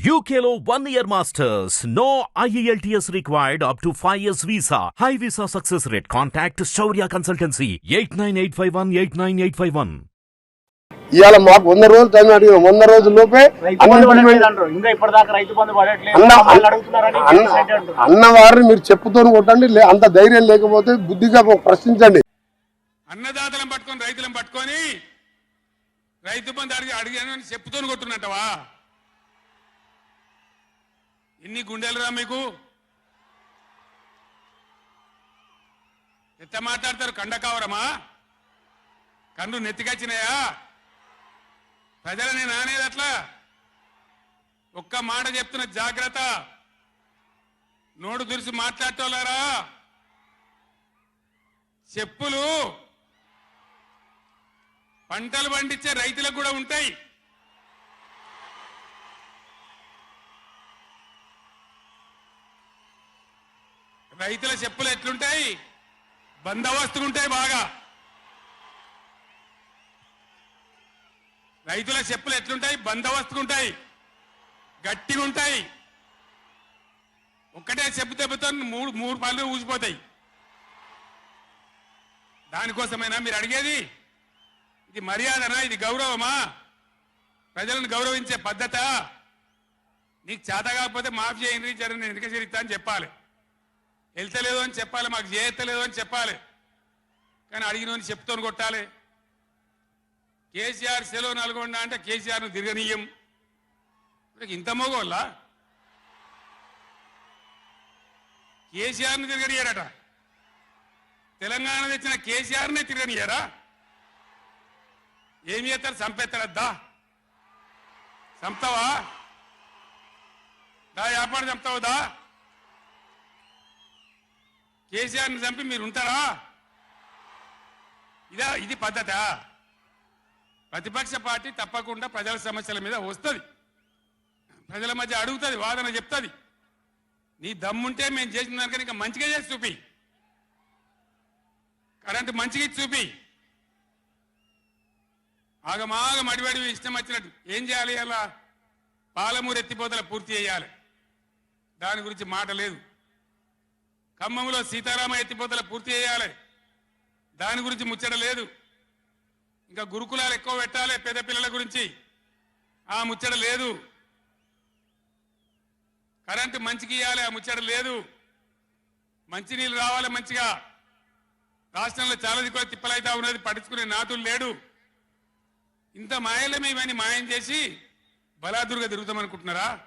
UKLO one year masters. No E IELTS required up to 5 years visa. High visa success rate. Contact Shaurya Consultancy 89851 89851. ఇవాళ మాకు వంద రోజులు time అడిగాం వంద రోజుల లోపే అన్ని. అన్నవారిని మీరు చెప్పుతో కొట్టండి అంత ధైర్యం లేకపోతే బుద్ధిగా ప్రశ్నించండి అన్నదాతలను పట్టుకొని రైతులను పట్టుకొని రైతు బంధు అడిగి అడిగాను అని కొట్టున్నట్టవా ఎన్ని గుండెలురా మీకు. ఎంత మాట్లాడతారు కండ కావరమా? కన్ను నెత్తికొచ్చినాయా? ప్రజలని నానేది అట్లా ఒక్క మాట చెప్తున్న జాగ్రత్త. నోడు దురిసి మాట్లాడటోలారా చెప్పులు పంటలు పండించే రైతులకు కూడా ఉంటాయి. రైతుల చెప్పులు ఎట్లుంటాయి? బందోబస్తుగా ఉంటాయి బాగా. రైతుల చెప్పులు ఎట్లుంటాయి? బందోబస్తుగా ఉంటాయి గట్టిగా ఉంటాయి ఒక్కటే చెప్పు దెబ్బతో మూడు మూడు పళ్ళు ఊసిపోతాయి. దానికోసమైనా మీరు అడిగేది? ఇది మర్యాదనా? ఇది గౌరవమా? ప్రజలను గౌరవించే పద్ధత? నీకు చేత కాకపోతే మాఫ్ చేయండి జరిగిన నేను వెనుక అని చెప్పాలి. వెళ్తలేదు అని చెప్పాలి మాకు చేయలేదు అని చెప్పాలి. కానీ అడిగిన చెప్తూని కొట్టాలి. కేసీఆర్ సెలవు నల్గొండ అంటే కేసీఆర్ను తిరగనీయం. ఇంత మోగోళ్ళ? కేసీఆర్ను తిరగనియారట. తెలంగాణ తెచ్చిన కేసీఆర్నే తిరగనియారా? ఏం చేస్తారు? చంపేస్తారద్దా చంపుతావా? దా వ్యాపారం చంపుతావు దా. కేసీఆర్ని చంపి మీరు ఉంటారా ఇదా ఇది పద్ధత? ప్రతిపక్ష పార్టీ తప్పకుండా ప్రజల సమస్యల మీద వస్తుంది. ప్రజల మధ్య అడుగుతుంది వాదన చెప్తుంది. నీ దమ్ముంటే మేము చేసిన దానికన్నా ఇంకా మంచిగా చేసి చూపి. కరెంటు మంచిగా చూపి. ఆగమాగం అడివడి ఇష్టం వచ్చినట్టు ఏం చేయాలి అలా? పాలమూరు ఎత్తిపోతల పూర్తి చేయాలి. దాని గురించి మాట లేదు. ఖమ్మంలో సీతారామ ఎత్తిపోతల పూర్తి చేయాలి. దాని గురించి ముచ్చట లేదు. ఇంకా గురుకులాలు ఎక్కువ పెట్టాలి పేద పిల్లల గురించి. ఆ ముచ్చట లేదు. కరెంటు మంచికి ఇవ్వాలి ఆ ముచ్చట లేదు. మంచినీళ్ళు రావాలి మంచిగా. రాష్ట్రంలో చాలా దిక్కువ తిప్పలైతా ఉన్నది పట్టించుకునే నాతులు లేడు. ఇంత మాయలమే ఇవన్నీ మాయం చేసి బలాదురుగా తిరుగుతామనుకుంటున్నారా?